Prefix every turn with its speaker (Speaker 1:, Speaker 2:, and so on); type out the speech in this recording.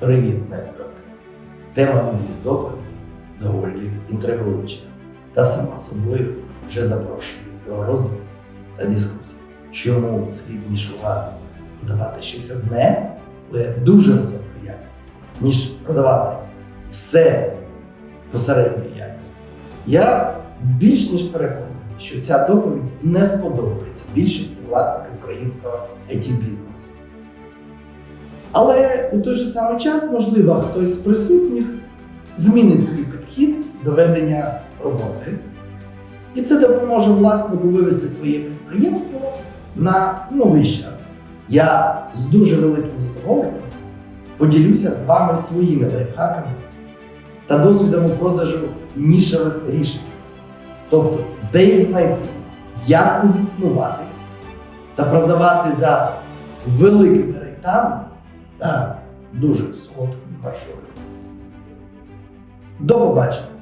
Speaker 1: Привіт, Нетворк! Тема моєї доповіді доволі інтригуюча та сама собою вже запрошує до роздумів та дискусій. Чому слід ніж вагатися продавати щось одне, але дуже високої якості, ніж продавати все посередньої якості? Я більш ніж переконаний, що ця доповідь не сподобається більшості власників українського it бізнесу але у той же самий час, можливо, хтось з присутніх змінить свій підхід до ведення роботи. І це допоможе власнику вивести своє підприємство на новий шлях. Я з дуже великим задоволенням поділюся з вами своїми лайфхаками та досвідом у продажу нішевих рішень. Тобто, де їх знайти, як позиціонуватись та продавати за великими рейтами та дуже солодкими маршрутами. До побачення!